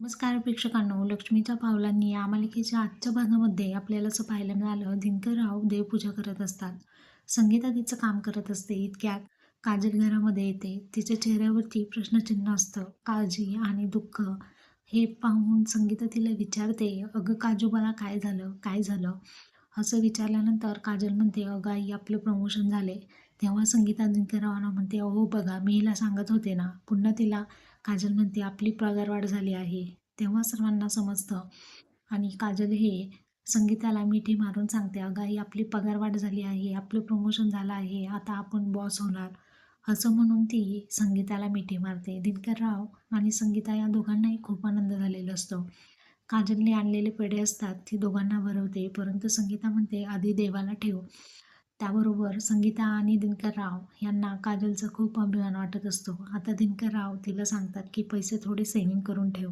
नमस्कार प्रेक्षकांनो. लक्ष्मीच्या पावलांनी या मालिकेच्या आजच्या भागामध्ये आपल्याला असं पाहायला मिळालं दिनकरराव देवपूजा करत असतात. संगीता तिचं काम करत असते इतक्यात. काजल घरामध्ये येते. तिच्या चेहऱ्यावरती प्रश्नचिन्ह असतं. काळजी आणि दुःख हे पाहून संगीता तिला विचारते अगं काजू मला काय झालं? काय झालं? असं विचारल्यानंतर काजल म्हणते अगं आई आपलं प्रमोशन झाले तेव्हा संगीता दिनकररावांना म्हणते अहो बघा मी हिला सांगत होते ना पुन्हा तिला काजल म्हणते आपली पगारवाढ झाली आहे. तेव्हा सर्वांना समजतं. आणि काजल हे संगीताला मिठी मारून सांगते अगं ही आपली पगारवाढ झाली आहे आपलं प्रमोशन झालं आहे आता आपण बॉस होणार. असं म्हणून ती संगीताला मिठी मारते. दिनकरराव आणि संगीता या दोघांनाही खूप आनंद झालेला असतो. काजलने आणलेले पेढे असतात ती दोघांना भरवते. परंतु संगीता म्हणते आधी देवाला ठेव. त्याबरोबर संगीता आणि दिनकरराव यांना काजलचा खूप अभिमान वाटत असतो. आता दिनकरराव तिला सांगतात की पैसे थोडे सेव्हिंग करून ठेव.